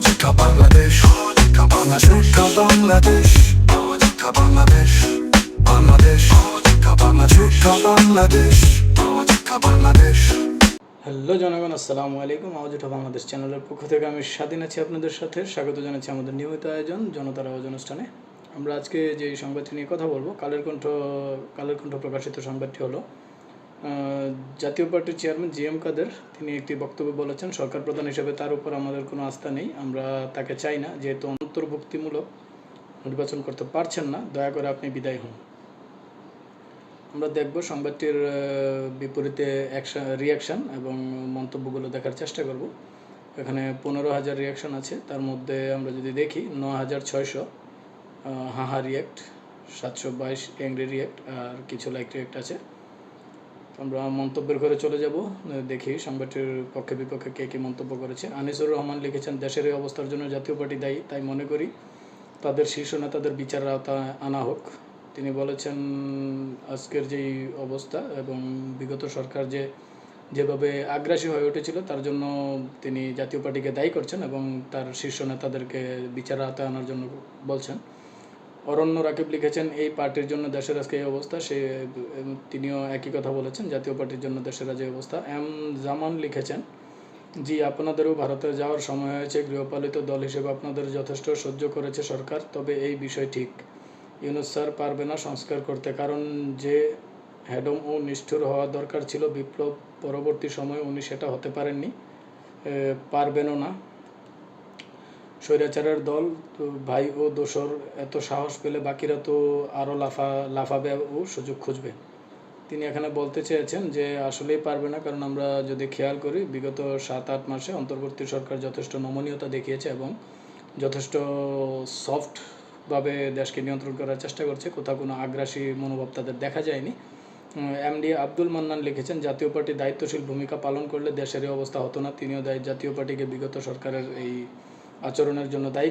সহযোগিতা বাংলাদেশ সহযোগিতা বাংলাদেশ বাংলাদেশ সহযোগিতা বাংলাদেশ বাংলাদেশ সহযোগিতা বাংলাদেশ বাংলাদেশ সহযোগিতা বাংলাদেশ হ্যালো জনগণ আসসালামু আলাইকুম আওয়াজ ওঠা বাংলাদেশ চ্যানেলের পক্ষ থেকে আমি স্বাধীন আছি আপনাদের সাথে স্বাগত জানাচ্ছি আমাদের নিয়মিত আয়োজন জনতার আওয়াজ অনুষ্ঠানে আমরা আজকে যে সংবাদটি নিয়ে কথা বলব কালের কণ্ঠ কালের কণ্ঠ প্রকাশিত সংবাদটি হলো জাতীয় পার্টির চেয়ারম্যান জি এম কাদের, তিনি একটি বক্তব্য বলেছেন, সরকার প্রধান হিসেবে তার উপর আমাদের কোনো আস্থা নেই, আমরা তাকে চাই না, যেহেতু অন্তর্ভুক্তিমূলক নির্বাচন করতে পারছেন না, দয়া করে আপনি বিদায় হন। আমরা দেখব সংবাদটির বিপরীতে অ্যাকশন রিয়াকশন এবং মন্তব্যগুলো দেখার চেষ্টা করব। এখানে পনেরো হাজার রিয়াকশন আছে, তার মধ্যে আমরা যদি দেখি, ন হাজার ছয়শো হাহা রিয়াক্ট সাতশো বাইশ অ্যাংরি রিয়াক্ট আর কিছু লাইক রিয়াক্ট আছে। আমরা মন্তব্যের ঘরে চলে যাব দেখি সংবাদটির পক্ষে বিপক্ষে কে কী মন্তব্য করেছে। আনিসুর রহমান লিখেছেন, দেশের এই অবস্থার জন্য জাতীয় পার্টি দায়ী, তাই মনে করি তাদের শীর্ষ নেতাদের বিচার আওতায় আনা হোক। তিনি বলেছেন, আজকের যেই অবস্থা এবং বিগত সরকার যে, যেভাবে আগ্রাসী হয়ে উঠেছিল, তার জন্য তিনি জাতীয় পার্টিকে দায়ী করছেন এবং তার শীর্ষ নেতাদেরকে বিচার আওতায় আনার জন্য বলছেন। অরণ্য রাকিব লিখেছেন, এই পার্টির জন্য দেশের আজকে এই অবস্থা। সে, তিনিও একই কথা বলেছেন, জাতীয় পার্টির জন্য দেশের আজ এই অবস্থা। এম জামান লিখেছেন, জি, আপনাদেরও ভারতে যাওয়ার সময় হয়েছে, গৃহপালিত দল হিসেবে আপনাদের যথেষ্ট সহ্য করেছে সরকার, তবে এই বিষয় ঠিক। ইউনুস স্যার পারবে না সংস্কার করতে, কারণ যে হ্যাডম ও নিষ্ঠুর হওয়া দরকার ছিল, বিপ্লব পরবর্তী সময়ে উনি সেটা হতে পারেননি। পারবেনও না। স্বৈরাচারের দল, তো ভাই ও দোসর এত সাহস পেলে বাকিরা তো আরও লাফা, লাফাবে ও সুযোগ খুঁজবে। তিনি এখানে বলতে চেয়েছেন যে আসলেই পারবে না, কারণ আমরা যদি খেয়াল করি, বিগত সাত আট মাসে অন্তর্বর্তী সরকার যথেষ্ট নমনীয়তা দেখিয়েছে এবং যথেষ্ট সফটভাবে দেশকে নিয়ন্ত্রণ করার চেষ্টা করছে। কোথাও কোনো আগ্রাসী মনোভাব তাদের দেখা যায়নি। এমডি আব্দুল মান্নান লিখেছেন, জাতীয় পার্টি দায়িত্বশীল ভূমিকা পালন করলে দেশের এই অবস্থা হতো না। তিনিও জাতীয় পার্টিকে বিগত সরকারের এই আচরণের জন্য দায়ী।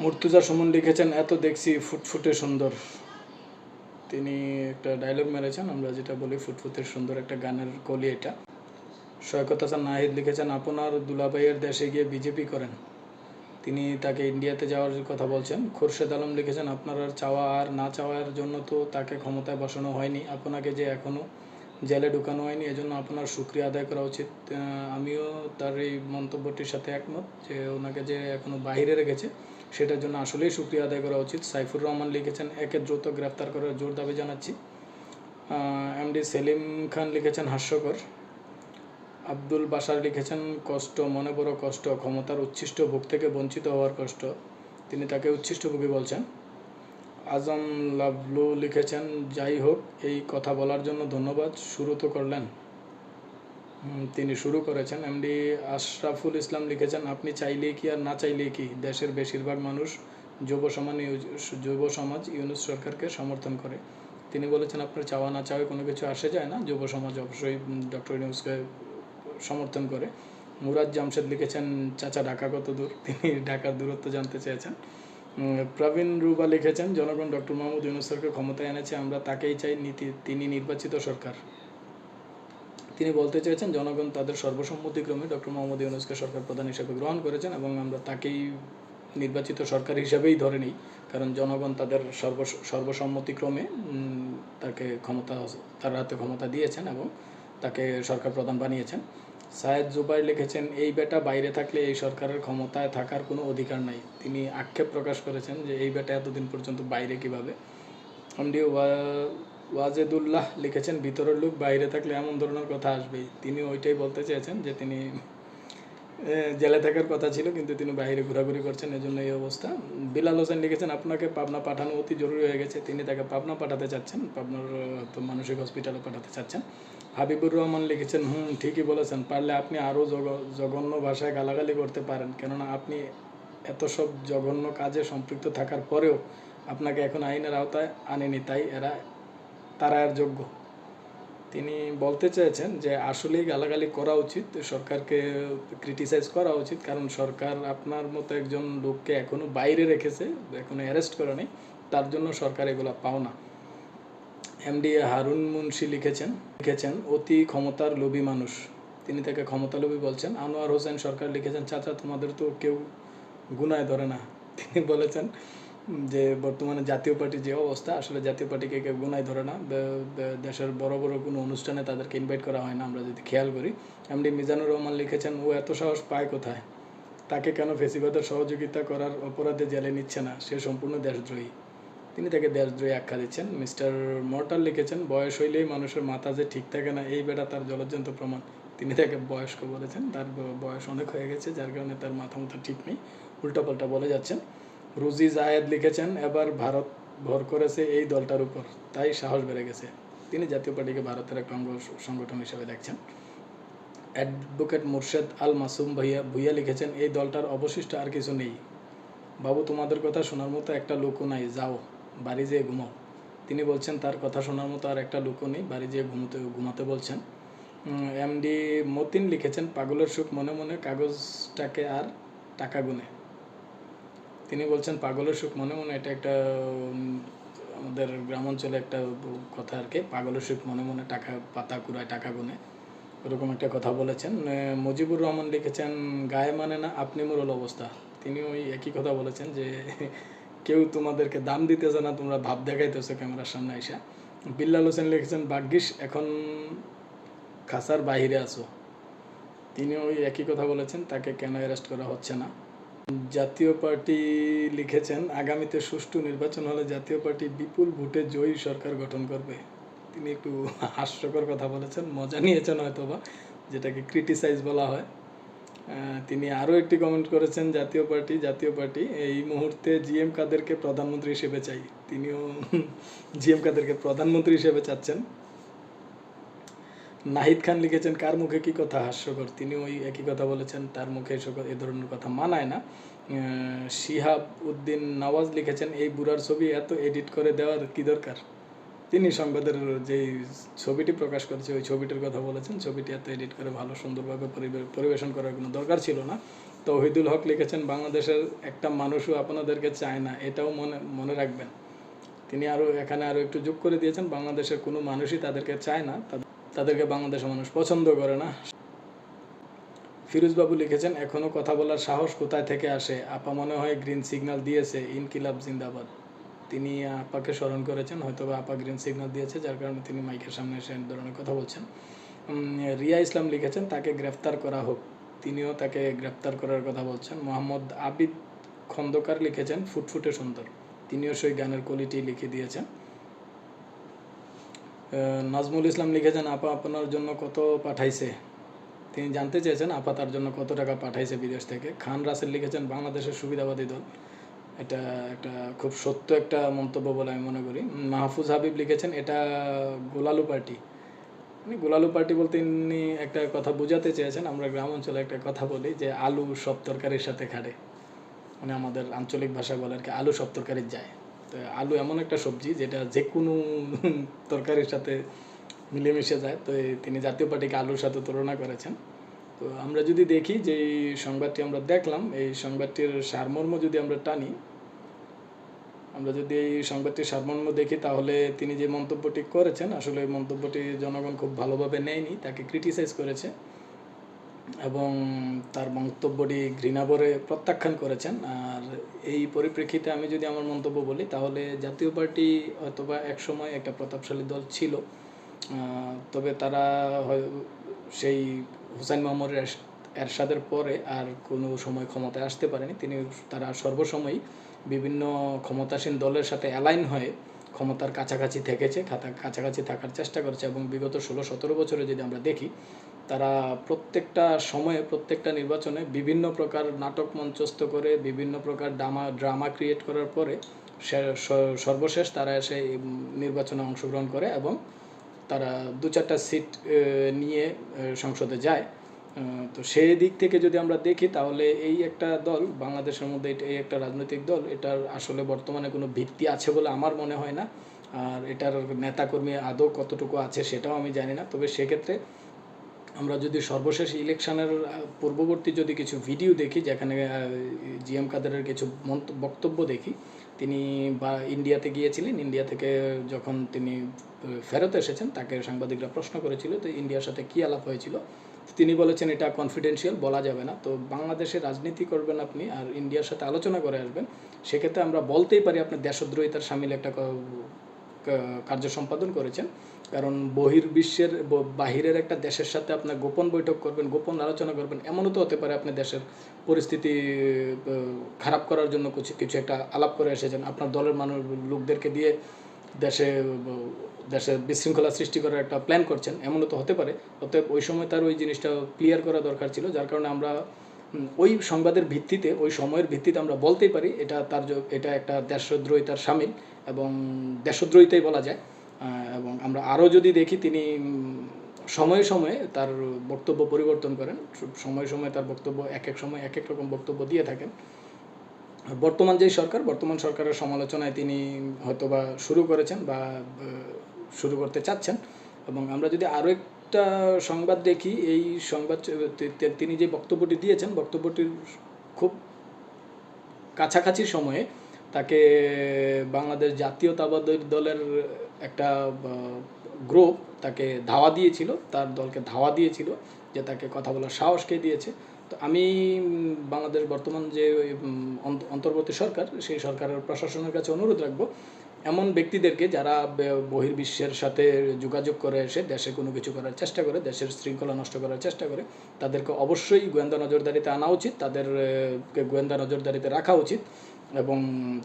মুর্তুজা সুমন লিখেছেন, এত দেখছি ফুটফুটে সুন্দর। তিনি একটা ডায়লগ মেরেছেন, আমরা যেটা বলি ফুটফুটে সুন্দর একটা গানের কলি এটা। সৈকত হাসান নাহিদ লিখেছেন, আপনার দুলাভাইয়ের দেশে গিয়ে বিজেপি করেন। তিনি তাকে ইন্ডিয়াতে যাওয়ার কথা বলছেন। খোরশেদ আলম লিখেছেন, আপনার চাওয়া আর না চাওয়ার জন্য তো তাকে ক্ষমতায় বসানো হয়নি। আপনাকে যে এখনও জেলে ঢুকানো হয়নি, এজন্য আপনার সুক্রিয়া আদায় করা উচিত। আমিও তার এই মন্তব্যটির সাথে একমত যে ওনাকে যে এখনও বাইরে রেখেছে, সেটার জন্য আসলেই সুক্রিয়া আদায় করা উচিত। সাইফুর রহমান লিখেছেন, একে দ্রুত গ্রেফতার করার জোর দাবি জানাচ্ছি। এমডি সেলিম খান লিখেছেন, হাস্যকর। আব্দুল বাসার লিখেছেন, কষ্ট, মনে বড় কষ্ট, ক্ষমতার উচ্ছিষ্ট ভোগ থেকে বঞ্চিত হওয়ার কষ্ট। তিনি তাকে উচ্ছিষ্ট ভোগী বলছেন। আজম লাভলু লিখেছেন, যাই হোক, এই কথা বলার জন্য ধন্যবাদ। শুরু তো করলেন। তিনি শুরু করেছেন। এমডি আশরাফুল ইসলাম লিখেছেন, আপনি চাইলেই কি আর না চাইলেই কি? দেশের বেশিরভাগ মানুষ যুব সমাজ যুব সমাজ, ইউনুস সরকারকে সমর্থন করে। তিনি বলেছেন, আপনার চাওয়া না চাওয়া কোনো কিছু আসে যায় না। যুব সমাজ অবশ্যই ডক্টর ইউনুসকে সমর্থন করে। মুরাদ জামশেদ লিখেছেন, চাচা ঢাকা কত দূর? তিনি ঢাকার দূরত্ব জানতে চেয়েছেন। প্রবীণ রুবা লিখেছেন, জনগণ ডক্টর মোহাম্মদ ইউনুস সরকার ক্ষমতায় এনেছে, আমরা তাকেই চাই নীতি, তিনি নির্বাচিত সরকার। তিনি বলতে চেয়েছেন, জনগণ তাদের সর্বসম্মতিক্রমে ডক্টর মোহাম্মদ ইউনুসকে সরকার প্রধান হিসেবে গ্রহণ করেছেন এবং আমরা তাকেই নির্বাচিত সরকার হিসেবেই ধরে নিই, কারণ জনগণ তাদের সর্ব, সর্বসম্মতিক্রমে তাকে ক্ষমতা, তার হাতে ক্ষমতা দিয়েছেন এবং তাকে সরকার প্রধান বানিয়েছেন। সায়েদ জুবাইর লিখেছেন, এই বেটা বাইরে থাকলে এই সরকারের ক্ষমতায় থাকার কোনো অধিকার নাই। তিনি আক্ষেপ প্রকাশ করেছেন যে, এই বেটা এতদিন পর্যন্ত বাইরে কীভাবে? ওয়া- ওয়াজেদুল্লাহ লিখেছেন, ভিতরের লোক বাইরে থাকলে এমন ধরনের কথা আসবেই। তিনি ওইটাই বলতে চেয়েছেন যে, তিনি জেলে থাকার কথা ছিল, কিন্তু তিনি বাইরে ঘোরাঘুরি করছেন, এজন্য এই অবস্থা। বিলাল হোসেন লিখেছেন, আপনাকে পাবনা পাঠানো অতি জরুরি হয়ে গেছে। তিনি তাকে পাবনা পাঠাতে চাচ্ছেন, পাবনার মানসিক হসপিটালে পাঠাতে চাচ্ছেন। হাবিবুর রহমান লিখেছেন, হুম, ঠিকই বলেছেন। পারলে আপনি আরও জঘন্য ভাষায় গালাগালি করতে পারেন। কেননা আপনি এত সব জঘন্য কাজে সম্পৃক্ত থাকার পরেও আপনাকে এখন আইনের আওতায় আনেনি। তাই এরা, তারা আর যোগ্য। তিনি বলতে চেয়েছেন যে আসলেই গালাগালি করা উচিত, সরকারকে ক্রিটিসাইজ করা উচিত, কারণ সরকার আপনার মতো একজন লোককে এখনও বাইরে রেখেছে, এখনও অ্যারেস্ট করে নেই, তার জন্য সরকার এগুলো পাও না এমডি হারুন মুন্সি লিখেছেন লিখেছেন, অতি ক্ষমতার লোভী মানুষ। তিনি তাকে ক্ষমতালোভী বলছেন। আনোয়ার হোসেন সরকার লিখেছেন, চাচা, তোমাদের তো কেউ গুনায় ধরে না। তিনি বলেছেন যে বর্তমানে জাতীয় পার্টির যে অবস্থা, আসলে জাতীয় পার্টিকে কেউ গুনায় ধরে না। দেশের বড় বড় কোনো অনুষ্ঠানে তাদেরকে ইনভাইট করা হয় না, আমরা যদি খেয়াল করি। এমডি মিজানুর রহমান লিখেছেন, ও এত সাহস পায় কোথায়? তাকে কেন ফেসিবাদের সহযোগিতা করার অপরাধে জেলে নিচ্ছে না? সে সম্পূর্ণ দেশদ্রোহী। তিনি তাকে দেশদ্রোহী আখ্যা দিচ্ছেন। মিস্টার মর্টাল লিখেছেন, বয়স হইলেই মানুষের মাথা যে ঠিক থাকে না, এই বেটা তার জলজ্জন্ত প্রমাণ। তিনি তাকে বয়স্ক বলেছেন, তার বয়স অনেক হয়ে গেছে, যার কারণে তার মাথা মাথা ঠিক নেই। উল্টাপাল্টা বলে যাচ্ছেন রুজি জায়েদ লিখেছেন, এবার ভারত ভর করেছে এই দলটার উপর। তাই সাহস বেড়ে গেছে। তিনি জাতীয় পার্টিকে ভারতের এক অঙ্গ সংগঠন হিসেবে দেখছেন। অ্যাডভোকেট মুর্শেদ আল মাসুম ভাইয়া ভুইয়া লিখেছেন, এই দলটার অবশিষ্ট আর কিছু নেই। বাবু, তোমাদের কথা শোনার মতো একটা লোকও নাই। যাও, বাড়ি যেয়ে ঘুমাও। তিনি বলছেন, তার কথা শোনার মতো আর একটা লোকও নেই। বাড়ি যেয়ে ঘুমোতে ঘুমাতে বলছেন। এমডি মতিন লিখেছেন, পাগলের সুখ মনে মনে কাগজটাকে আর টাকা গুনে। তিনি বলছেন, পাগলের সুখ মনে মনে, এটা একটা আমাদের গ্রাম অঞ্চলে একটা কথা আর কি, পাগলের সুখ মনে মনে টাকা পাতা কুড়ায় টাকা গুনে ওরকম একটা কথা বলেছেন। মুজিবুর রহমান লিখেছেন, গায়ে মানে না, আপনি মোরল অবস্থা। তিনি ওই একই কথা বলেছেন যে, কেউ তোমাদেরকে দাম দিতেছে না, তোমরা ভাব দেখাইতেছো ক্যামেরার সামনে এসে বিল্লাল হোসেন লিখেছেন, ভাগ্যিস, এখন খাসার বাইরে আছো। তিনি ওই একই কথা বলেছেন, তাকে কেন অ্যারেস্ট করা হচ্ছে না? জাতীয় পার্টি লিখেছেন, আগামীতে সুষ্ঠু নির্বাচন হলে জাতীয় পার্টি বিপুল ভোটে জয়ী সরকার গঠন করবে। তিনি একটু হাস্যকর কথা বলেছেন, মজা নিয়েছেন হয়তো বা যেটাকে ক্রিটিসাইজ বলা হয়। তিনি আরও একটি কমেন্ট করেছেন, জাতীয় পার্টি জাতীয় পার্টি, এই মুহূর্তে জিএম কাদেরকে প্রধানমন্ত্রী হিসেবে চাই। তিনিও জিএম কাদেরকে প্রধানমন্ত্রী হিসেবে চাচ্ছেন। নাহিদ খান লিখেছেন, কার মুখে কি কথা হাস্যকর? তিনি ওই একই কথা বলেছেন, তার মুখে এসব, এ ধরনের কথা মানায় না। শিহাব উদ্দিন নওয়াজ লিখেছেন, এই বুড়ার ছবি এত এডিট করে দেওয়ার কি দরকার? তিনি সংবাদের যে ছবিটি প্রকাশ করেছে, ওই ছবিটির কথা বলেছেন, ছবিটি এত এডিট করে ভালো, সুন্দরভাবে পরিবে- পরিবেশন করার কোনো দরকার ছিল না। তৌহিদুল হক লিখেছেন, বাংলাদেশের একটা মানুষও আপনাদেরকে চায় না, এটাও মনে মনে রাখবেন। তিনি আরও এখানে আরও একটু যোগ করে দিয়েছেন, বাংলাদেশের কোনো মানুষই তাদেরকে চায় না তাদেরকে বাংলাদেশের মানুষ পছন্দ করে না। ফিরোজবাবু লিখেছেন, এখনও কথা বলার সাহস কোথায় থেকে আসে? আপা মনে হয় গ্রিন সিগন্যাল দিয়েছে। ইনকিলাব জিন্দাবাদ। তিনি আপাকে স্মরণ করেছেন হয়তো আপা গ্রিন সিগন্যাল দিয়েছে, যার কারণে তিনি মাইকের সামনে এসে ধরনের কথা বলছেন। রিয়া ইসলাম লিখেছেন, তাকে গ্রেফতার করা হোক। তিনিও তাকে গ্রেফতার করার কথা বলছেন। মোহাম্মদ আবিদ খন্দকার লিখেছেন, ফুটফুটে সুন্দর। তিনিও সেই গানের কোয়ালিটি লিখে দিয়েছেন। নাজমুল ইসলাম লিখেছেন, আপা আপনার জন্য কত পাঠাইছে? তিনি জানতে চেয়েছেন, আপা তার জন্য কত টাকা পাঠাইছে বিদেশ থেকে? খান রাসেল লিখেছেন, বাংলাদেশের সুবিধাবাদী দল। এটা একটা খুব সত্য একটা মন্তব্য বলে আমি মনে করি। মাহফুজ হাবিব লিখেছেন, এটা গোলালু পার্টি। মানে গোলালু পার্টি বলতে তিনি একটা কথা বোঝাতে চেয়েছেন, আমরা গ্রাম অঞ্চলে একটা কথা বলি যে, আলু সব তরকারির সাথে খাটে মানে আমাদের আঞ্চলিক ভাষায় বলে আর কি, আলু সব তরকারির যায়। আলু এমন একটা সবজি যেটা যে কোনো তরকারির সাথে মিলেমিশে যায়। তো তিনি জাতীয় পার্টিকে আলুর সাথে তুলনা করেছেন। তো আমরা যদি দেখি যে সংবাদটি আমরা দেখলাম, এই সংবাদটির সারমর্ম যদি আমরা টানি, আমরা যদি এই সংবাদটির সারমর্ম দেখি, তাহলে তিনি যে মন্তব্যটি করেছেন, আসলে এই মন্তব্যটি জনগণ খুব ভালোভাবে নেয়নি, তাকে ক্রিটিসাইজ করেছে। এবং তার মন্তব্যটি ঘৃণাভরে প্রত্যাখ্যান করেছেন। আর এই পরিপ্রেক্ষিতে আমি যদি আমার মন্তব্য বলি, তাহলে জাতীয় পার্টি হয়তোবা একসময় একটা প্রতাপশালী দল ছিল। তবে তারা সেই হুসাইন মোহাম্মদ এরশাদের পরে আর কোনো সময় ক্ষমতায় আসতে পারেনি। তিনি তারা সর্বসময় বিভিন্ন ক্ষমতাসীন দলের সাথে অ্যালাইন হয়ে ক্ষমতার কাছাকাছি থেকেছে কাছাকাছি থাকার চেষ্টা করেছে এবং বিগত ষোলো সতেরো বছরে যদি আমরা দেখি তারা প্রত্যেকটা সময়ে, প্রত্যেকটা নির্বাচনে বিভিন্ন প্রকার নাটক মঞ্চস্থ করে, বিভিন্ন প্রকার ড্রামা ড্রামা ক্রিয়েট করার পরে সর্বশেষ তারা এসে নির্বাচনে অংশগ্রহণ করে এবং তারা দু চারটা সিট নিয়ে সংসদে যায়। তো সেই দিক থেকে যদি আমরা দেখি তাহলে এই একটা দল, বাংলাদেশের মধ্যে এই একটা রাজনৈতিক দল, এটার আসলে বর্তমানে কোনো ভিত্তি আছে বলে আমার মনে হয় না। আর এটার নেতাকর্মী আদৌ কতটুকু আছে সেটাও আমি জানি না। তবে সেক্ষেত্রে আমরা যদি সর্বশেষ ইলেকশনের পূর্ববর্তী যদি কিছু ভিডিও দেখি, যেখানে জিএম কাদেরের কিছু বক্তব্য দেখি, তিনি বা, ইন্ডিয়াতে গিয়েছিলেন, ইন্ডিয়া থেকে যখন তিনি ফেরত এসেছেন, তাকে সাংবাদিকরা প্রশ্ন করেছিল তো ইন্ডিয়ার সাথে কী আলাপ হয়েছিল। তিনি বলেছেন, এটা কনফিডেন্সিয়াল বলা যাবে না। তো বাংলাদেশে রাজনীতি করবেন আপনি আর ইন্ডিয়ার সাথে আলোচনা করে আসবেন, সেক্ষেত্রে আমরা বলতেই পারি আপনি দেশদ্রোহিতার সামিল একটা কার্য সম্পাদন করেছেন। কারণ বহির্বিশ্বের ব- বাহিরের একটা দেশের সাথে আপনার গোপন বৈঠক করবেন, গোপন আলোচনা করবেন, এমনও তো হতে পারে আপনি দেশের পরিস্থিতি খারাপ করার জন্য কিছু কিছু একটা আলাপ করে এসেছেন। আপনার দলের মানুষ, লোকদেরকে দিয়ে দেশে দেশে বিশৃঙ্খলা সৃষ্টি করার একটা প্ল্যান করছেন, এমনও তো হতে পারে। অতএব ওই সময় তার ওই জিনিসটা ক্লিয়ার করা দরকার ছিল, যার কারণে আমরা ওই সংবাদের ভিত্তিতে, ওই সময়ের ভিত্তিতে আমরা বলতেই পারি, এটা তার এটা একটা দেশদ্রোহিতার সামিল। এবং দেশদ্রোহিতাই বলা যায় এবং আমরা আরও যদি দেখি তিনি সময়ে সময়ে তার বক্তব্য পরিবর্তন করেন সময়ে সময়ে তার বক্তব্য, এক এক সময় এক এক রকম বক্তব্য দিয়ে থাকেন। বর্তমান যেই সরকার, বর্তমান সরকারের সমালোচনায় তিনি হয়তোবা শুরু করেছেন বা শুরু করতে চাচ্ছেন। এবং আমরা যদি আরও একটা সংবাদ দেখি, এই সংবাদ তিনি যে বক্তব্যটি দিয়েছেন, বক্তব্যটির খুব কাছাকাছি সময়ে তাকে বাংলাদেশ জাতীয়তাবাদী দলের একটা গ্রুপ তাকে ধাওয়া দিয়েছিল, তার দলকে ধাওয়া দিয়েছিল যে তাকে কথা বলার সাহস কে দিয়েছে। তো আমি বাংলাদেশ বর্তমান যে অন্তর্বর্তী সরকার, সেই সরকারের প্রশাসনের কাছে অনুরোধ রাখব, এমন ব্যক্তিদেরকে যারা বহির্বিশ্বের সাথে যোগাযোগ করে এসে দেশে কোনো কিছু করার চেষ্টা করে, দেশের শৃঙ্খলা নষ্ট করার চেষ্টা করে, তাদেরকে অবশ্যই গোয়েন্দা নজরদারিতে আনা উচিত তাদেরকে গোয়েন্দা নজরদারিতে রাখা উচিত। এবং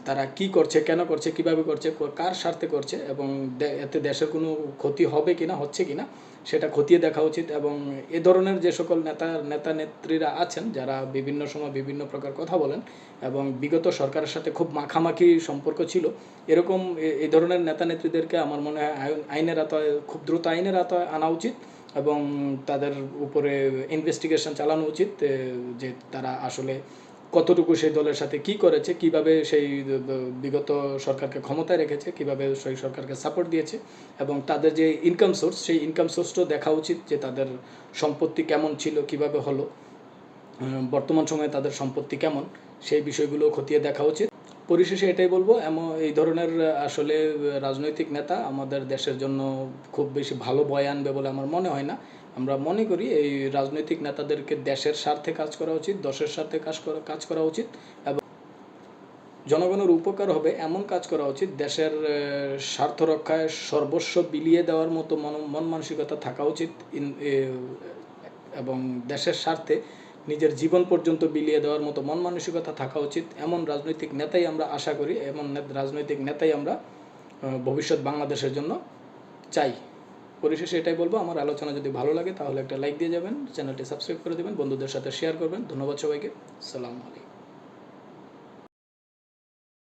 তারা কি করছে, কেন করছে, কীভাবে করছে কার স্বার্থে করছে এবং এতে দেশের কোনো ক্ষতি হবে কিনা, হচ্ছে কিনা, সেটা খতিয়ে দেখা উচিত এবং এ ধরনের যে সকল নেতা নেতা নেত্রীরা আছেন, যারা বিভিন্ন সময় বিভিন্ন প্রকার কথা বলেন এবং বিগত সরকারের সাথে খুব মাখামাখি সম্পর্ক ছিল, এরকম এই ধরনের নেতা নেত্রীদেরকে আমার মনে হয় আইন- আইনের আওতায়, খুব দ্রুত আইনের আওতায় আনা উচিত এবং তাদের উপরে ইনভেস্টিগেশন চালানো উচিত যে তারা আসলে কতটুকু সেই দলের সাথে কি করেছে, কীভাবে সেই বিগত সরকারকে ক্ষমতায় রেখেছে, কীভাবে সেই সরকারকে সাপোর্ট দিয়েছে এবং তাদের যে ইনকাম সোর্স সেই ইনকাম সোর্সটাও দেখা উচিত যে তাদের সম্পত্তি কেমন ছিল, কীভাবে হলো। বর্তমান সময়ে তাদের সম্পত্তি কেমন, সেই বিষয়গুলো খতিয়ে দেখা উচিত। পরিশেষে এটাই বলব, এমন, এই ধরনের আসলে রাজনৈতিক নেতা আমাদের দেশের জন্য খুব বেশি ভালো বয় আনবে বলে আমার মনে হয় না। আমরা মনে করি এই রাজনৈতিক নেতাদেরকে দেশের স্বার্থে কাজ করা উচিত, দশের স্বার্থে কাজ করা কাজ করা উচিত এবং জনগণের উপকার হবে এমন কাজ করা উচিত, দেশের স্বার্থ রক্ষায় সর্বস্ব বিলিয়ে দেওয়ার মতো মন মন মানসিকতা থাকা উচিত এবং দেশের স্বার্থে নিজের জীবন পর্যন্ত বিলিয়ে দেওয়ার মতো মন মানসিকতা থাকা উচিত, এমন রাজনৈতিক নেতাই আমরা আশা করি, এমন রাজনৈতিক নেতাই আমরা ভবিষ্যৎ বাংলাদেশের জন্য চাই। পরিশেষে এটাই বলব, আমার আলোচনা যদি ভালো লাগে তাহলে একটা লাইক দিয়ে যাবেন চ্যানেলটি সাবস্ক্রাইব করে দেবেন, বন্ধুদের সাথে শেয়ার করবেন, ধন্যবাদ সবাইকে, সালাম আলাইকুম।